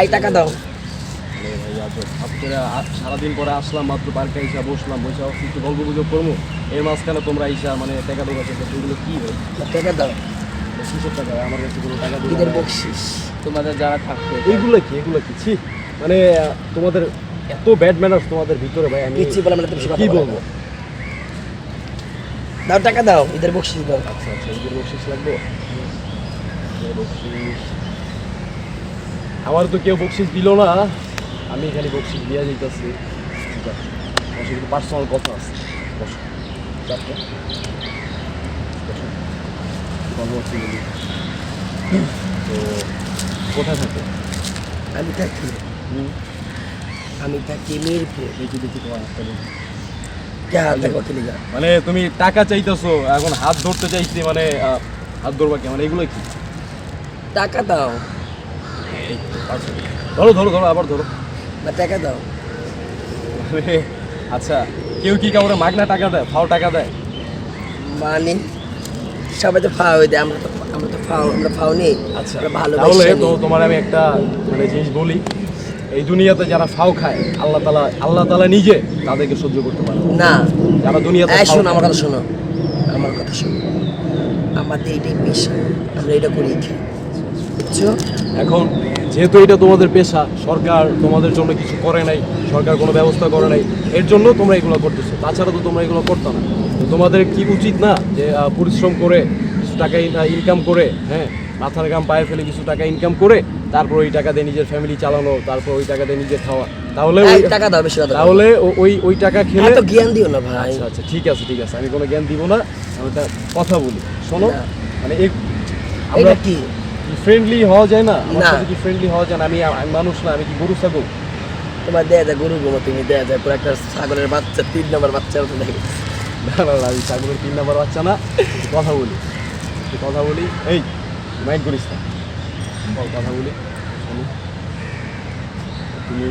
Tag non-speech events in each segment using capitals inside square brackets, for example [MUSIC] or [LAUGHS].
এই টাকা দাও। সারাদিন পরে আসলাম মাত্র পার্কে এসে বসলাম বসে একটু গল্প গুজব করব। এর মাঝখানে তোমরা এসে মানে টাকা দেওয়া সেগুলো কি ভাই? টাকা দাও। টাকা? আমার কাছে কোনো টাকা দিবে বকশিস? তোমাদের যারা থাকবে। এইগুলো কি? এগুলো কি? ছি। মানে তোমাদের এত ব্যাড ম্যানার্স তোমাদের ভিতরে ভাই আমি বলে মানে তুমি কি বলব না। দাও টাকা দাও ঈদের বকশিস দাও। আচ্ছা আচ্ছা ঈদের বকশিস লাগবে? বকশিস আমার তো কেউ বকশিস দিল না। আমি খালি বকশিস দিয়ে যাইতেছি। ঠিক আছে। আমার সাথে পার্সোনাল কথা আছে। বসো। তো কোথায় থাকে? আমি থাকি। আমি থাকি মিরপুর। মানে তুমি টাকা চাইতেছো এখন হাত ধরতে চাইছি মানে হাত ধরবা কি? মানে এগুলো কি? টাকা দাও। আচ্ছা ধরো ধরো ধরো আবার ধরো। না টাকা দাও। [LAUGHS] আচ্ছা কেউ কি কাউরে মাগনা টাকা দেয় ফাও টাকা দেয়? মানে সবাই তো ফাও দেয় আমরা তো আমরা তো ফাও আমরা ফাও নেই। আচ্ছা আমরা তাহলে তো তোমার আমি একটা মানে জিনিস বলি এই দুনিয়াতে যারা ফাও খায় আল্লাহ তালা আল্লাহ তালা নিজে তাদেরকে সহ্য করতে পারে। না। যারা দুনিয়াতে শোনো আমার কথা শোনো। আমার কথা শোনো। আমাদের এটাই পেশা আমরা এটা করি বুঝছ? এখন যেহেতু এটা তোমাদের পেশা সরকার তোমাদের জন্য কিছু করে নাই সরকার কোনো ব্যবস্থা করে নাই এর জন্য তোমরা এগুলো করতেছো। তাছাড়া তো তোমরা এগুলো করতো না। তো তোমাদের কি উচিত না যে পরিশ্রম করে কিছু টাকা ইনকাম করে হ্যাঁ মাথার গাম পায়ে ফেলে কিছু টাকা ইনকাম করে তারপর ওই টাকা দিয়ে নিজের ফ্যামিলি চালানো তারপর ওই টাকা দিয়ে নিজে খাওয়া। তাহলে ওই- টাকা দাও বেশি তাহলে ওই ওই টাকা খেলে এত জ্ঞান দিও না ভাই। আচ্ছা আচ্ছা ঠিক আছে ঠিক আছে। আমি কোনো জ্ঞান দিব না আমি কথা বলি। শোনো মানে আমরা কি? ফ্রেন্ডলি হওয়া যায় না? আমার সাথে কি ফ্রেন্ডলি হওয়া যায় না? আমি আমি মানুষ না আমি কি গরু ছাগল? তোমার দেয়া যায় গরু গোমো তুমি দেয়া যায় পুরো একটা ছাগলের বাচ্চা তিন নম্বর বাচ্চা মতো দেখে না না আমি ছাগলের তিন নম্বর বাচ্চা না কথা বলি। কথা বলি। এই মাইক করিস না। বল কথা বলি। তুমি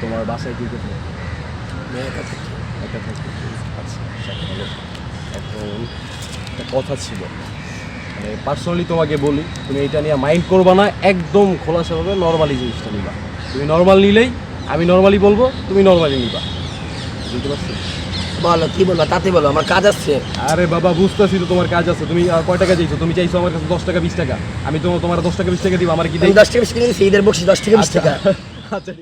তোমার বাসায় কি করতে একা থাকি। আচ্ছা। এখন একটা কথা ছিল। মানে পার্সোনালি তোমাকে বলি তুমি এটা নিয়ে মাইন্ড করবা না একদম খোলাসাভাবে নর্মালি জিনিসটা নিবা। তুমি নর্মাল নিলেই আমি নর্মালি বলব তুমি নর্মালি নিবা। বুঝতে পারছ? বলো কি বলব? তাতে বলো আমার কাজ আছে। আরে বাবা বুঝতেছি তো তোমার কাজ আছে। তুমি আহ, কয় টাকা চাইছো? তুমি চাইছো আমার কাছে দশ টাকা বিশ টাকা। আমি তো তোমার দশ টাকা বিশ টাকা দিব আমার কি দেই? দশ টাকা বিশ টাকা দিয়েছি ঈদের বকশি দশ টাকা বিশ টাকা। আচ্ছা।